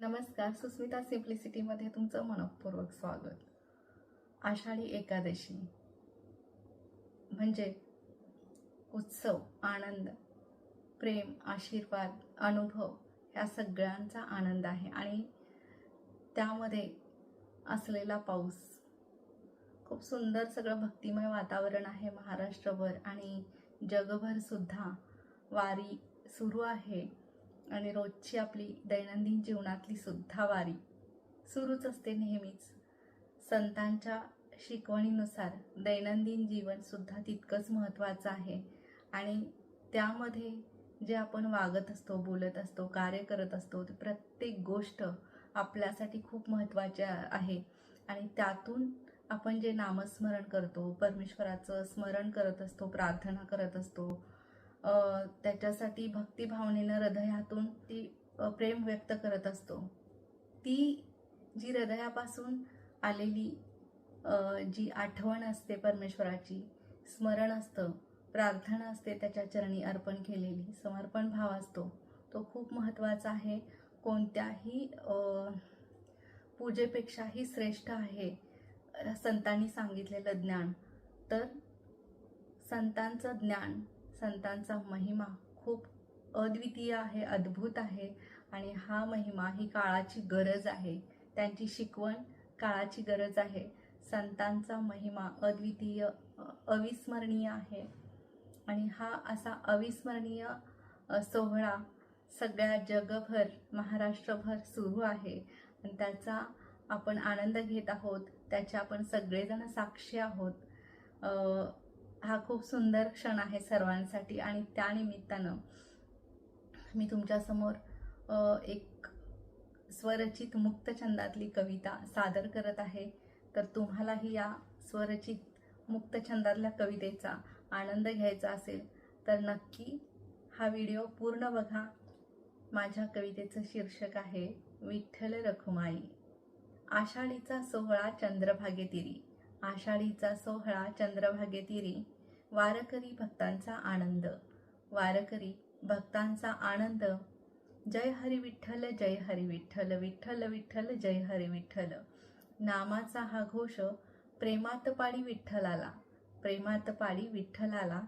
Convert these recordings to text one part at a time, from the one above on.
नमस्कार सुस्मिता सिम्प्लिसिटीमध्ये तुमचं मनपूर्वक स्वागत. आषाढी एकादशी म्हणजे उत्सव आनंद प्रेम आशीर्वाद अनुभव ह्या सगळ्यांचा आनंद आहे. आणि त्यामध्ये असलेला पाऊस. खूप सुंदर सगळं भक्तिमय वातावरण आहे महाराष्ट्रभर आणि जगभरसुद्धा वारी सुरू आहे. आणि रोजची आपली दैनंदिन जीवनातली सुद्धा वारी सुरूच असते नेहमीच. संतांच्या शिकवणीनुसार दैनंदिन जीवन सुद्धा तितकंच महत्त्वाचं आहे आणि त्यामध्ये जे आपण वागत असतो बोलत असतो कार्य करत असतो ते प्रत्येक गोष्ट आपल्यासाठी खूप महत्त्वाची आहे आणि त्यातून आपण जे नामस्मरण करतो परमेश्वराचं स्मरण करत असतो प्रार्थना करत असतो त्याच्यासाठी भक्तिभावनेनं हृदयातून ती प्रेम व्यक्त करत असतो. ती जी हृदयापासून आलेली जी आठवण असते परमेश्वराची स्मरण असतं प्रार्थना असते त्याच्या चरणी अर्पण केलेली समर्पण भाव असतो तो खूप महत्त्वाचा आहे. कोणत्याही पूजेपेक्षाही श्रेष्ठ आहे संतांनी सांगितलेलं ज्ञान. तर संतांचं ज्ञान संतांचा महिमा खूप अद्वितीय आहे अद्भुत आहे आणि हा महिमा ही काळाची गरज आहे. त्यांची शिकवण काळाची गरज आहे. संतांचा महिमा अद्वितीय अविस्मरणीय आहे. आणि हा असा अविस्मरणीय सोहळा सगळ्या जगभर महाराष्ट्रभर सुरू आहे. आणि त्याचा आपण आनंद घेत आहोत. त्याचे आपण सगळेजण साक्षी आहोत. हा खूप सुंदर क्षण आहे सर्वांसाठी आणि त्यानिमित्तानं मी तुमच्यासमोर एक स्वरचित मुक्त छंदातली कविता सादर करत आहे. तर तुम्हालाही या स्वरचित मुक्त छंदातल्या कवितेचा आनंद घ्यायचा असेल तर नक्की हा व्हिडिओ पूर्ण बघा. माझ्या कवितेचं शीर्षक आहे विठ्ठल रखुमाई. आषाढीचा सोहळा चंद्रभागेतिरी. आषाढीचा सोहळा चंद्रभागेतिरी. वारकरी भक्तांचा आनंद. वारकरी भक्तांचा आनंद. जय हरी विठ्ठल जय हरी विठ्ठल विठ्ठल विठ्ठल जय हरी विठ्ठल. नामाचा हा घोष प्रेमात पाडी विठ्ठलाला प्रेमात पाडी विठ्ठलाला.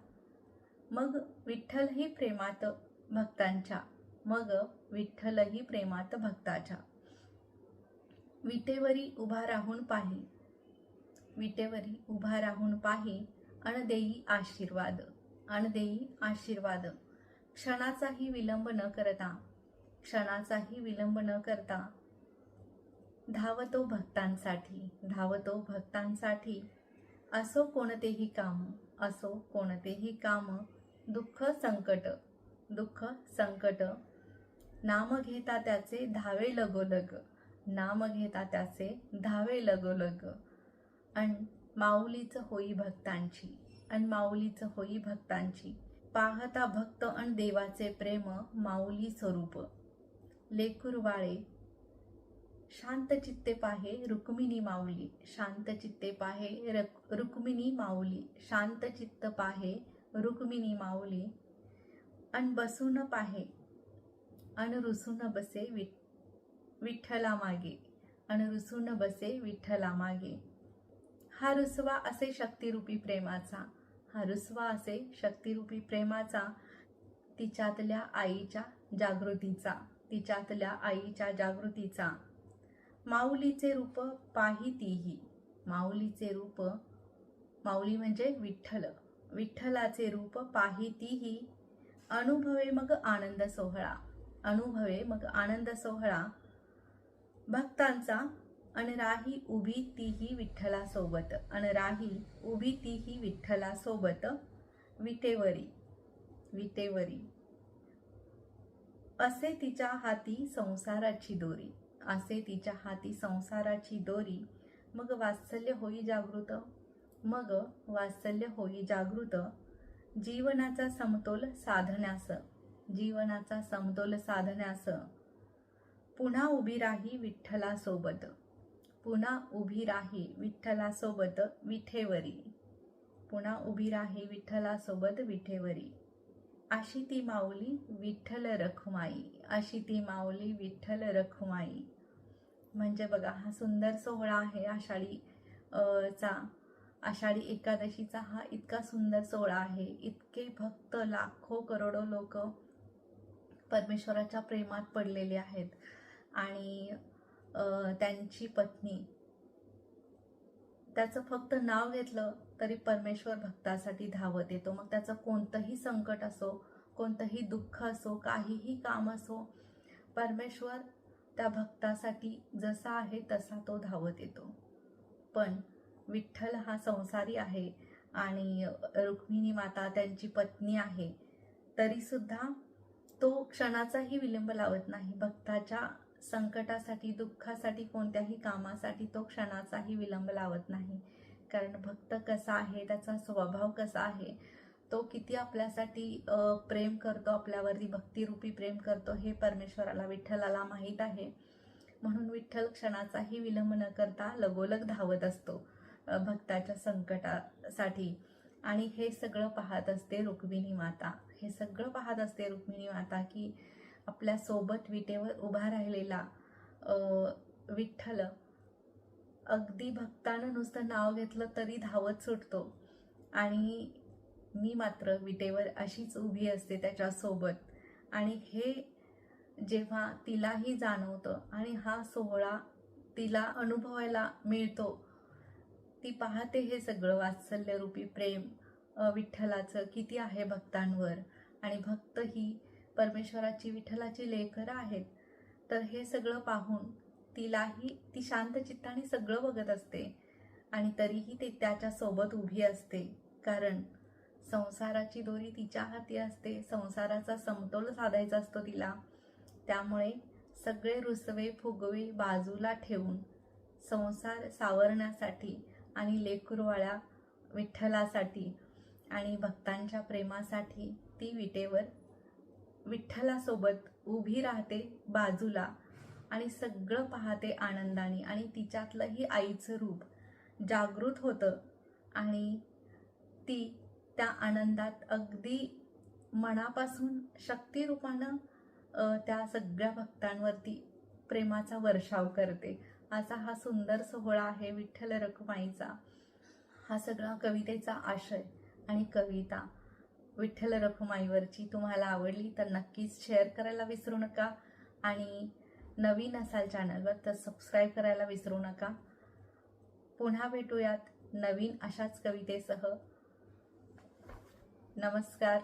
मग विठ्ठलही प्रेमात भक्तांच्या मग विठ्ठलही प्रेमात भक्ताच्या. विटेवरी उभा राहून पाही. विटेवरी उभा राहून पाही. अणदेई आशीर्वाद अणदेई आशीर्वाद. क्षणाचाही विलंब न करता क्षणाचाही विलंब न करता धावतो भक्तांसाठी धावतो भक्तांसाठी. असो कोणतेही काम असो कोणतेही काम. दुःख संकट दुःख संकट. नाम घेता त्याचे धावे लगोलग नाम घेता त्याचे धावे लगोलग. अन माऊलीचं होई भक्तांची अन माऊलीचं होई भक्तांची. पाहता भक्त अन देवाचे प्रेम माऊली स्वरूप. लेकुरवाळे शांत चित्ते पाहे रुक्मिणी माऊली शांत चित्ते पाहे रक रुक्मिणी माऊली शांत चित्त पाहे रुक्मिणी माऊली. अन बसून पाहे अन रुसून बसे विठ विठ्ठला मागे अन रुसून बसे विठ्ठला मागे हा रुसवा असे शक्तिरूपी प्रेमाचा. हा रुसवा असे शक्तिरूपी प्रेमाचा तिच्यातल्या आईच्या जागृतीचा तिच्यातल्या आईच्या जागृतीचा. माऊलीचे रूप पाहितीही. माऊलीचे रूप माऊली म्हणजे विठ्ठल. विठ्ठलाचे रूप पाहितीही. अनुभवे मग आनंद सोहळा. अनुभवे मग आनंद सोहळा. भक्तांचा अनराही उभी तीही विठ्ठलासोबत. अनराही उभी तीही विठ्ठलासोबत. विटेवरी विटेवरी. असे तिच्या हाती संसाराची दोरी. असे तिच्या हाती संसाराची दोरी. मग वात्सल्य होई जागृत. मग वात्सल्य होई जागृत. जीवनाचा समतोल साधण्यास. जीवनाचा समतोल साधण्यास. पुन्हा उभी राही विठ्ठलासोबत. पुन्हा उभी राही विठ्ठलासोबत विठेवरी. पुन्हा उभी राही विठ्ठलासोबत विठेवरी. अशी ती माऊली विठ्ठल रखुमाई अशी ती माऊली विठ्ठल रखुमाई. म्हणजे बघा हा सुंदर सोहळा आहे आषाढी चा आषाढी एकादशीचा हा इतका सुंदर सोहळा आहे. इतके भक्त लाखो करोडो लोक परमेश्वराच्या प्रेमात पडलेले आहेत. आणि त्यांची पत्नी. त्याचं फक्त नाव घेतलं तरी परमेश्वर भक्तासाठी धावत येतो. मग त्याचं कोणतंही संकट असो कोणतंही दुःख असो काहीही काम असो परमेश्वर त्या भक्तासाठी जसा आहे तसा तो धावत येतो. पण विठ्ठल हा संसारी आहे आणि रुक्मिणी माता त्यांची पत्नी आहे तरीसुद्धा तो क्षणाचाही विलंब लावत नाही. भक्ताच्या संकटासाठी दुःखासाठी कोणत्याही कामासाठी तो क्षणाचाही विलंब लावत नाही. कारण भक्त कसा आहे त्याचा स्वभाव कसा आहे तो किती आपल्यासाठी प्रेम करतो आपल्यावरती भक्तिरूपी प्रेम करतो हे परमेश्वराला विठ्ठलाला माहीत आहे. म्हणून विठ्ठल क्षणाचाही विलंब न करता लगोलग धावत असतो भक्ताच्या संकटासाठी. आणि हे सगळं पाहत असते रुक्मिणी माता. हे सगळं पाहत असते रुक्मिणी माता की आपल्यासोबत विटेवर उभा राहिलेला विठ्ठल. अगदी भक्तानं नुसतं नाव घेतलं तरी धावत सुटतो. आणि मी मात्र विटेवर अशीच उभी असते त्याच्यासोबत. आणि हे जेव्हा तिलाही जाणवतं आणि हा सोहळा तिला अनुभवायला मिळतो ती पाहते हे सगळं वात्सल्यरूपी प्रेम विठ्ठलाचं किती आहे भक्तांवर. आणि भक्त ही परमेश्वराची विठ्ठलाची लेकरं आहेत. तर हे सगळं पाहून तिलाही ती शांत चित्ताने सगळं बघत असते आणि तरीही ते त्याच्या सोबत उभी असते. कारण संसाराची दोरी तिच्या हाती असते. संसाराचा समतोल साधायचा असतो तिला. त्यामुळे सगळे रुसवे फुगवे बाजूला ठेवून संसार सावरण्यासाठी आणि लेकुरवाळ्या विठ्ठलासाठी आणि भक्तांच्या प्रेमासाठी ती विटेवर विठ्ठलासोबत उभी राहते बाजूला आणि सगळं पाहते आनंदाने आणि तिच्यातलंही आईचं रूप जागृत होतं आणि ती त्या आनंदात अगदी मनापासून शक्तिरूपानं त्या सगळ्या भक्तांवरती प्रेमाचा वर्षाव करते. असा हा सुंदर सोहळा आहे विठ्ठल रखुमाईचा. हा सगळा कवितेचा आशय आणि कविता. विठ्ठल रखुमाईवरची तुम्हाला आवडली तर नक्कीच शेअर करायला विसरू नका. आणि नवीन असाल चॅनलवर तर सबस्क्राईब करायला विसरू नका. पुन्हा भेटूयात नवीन अशाच कवितेसह. नमस्कार.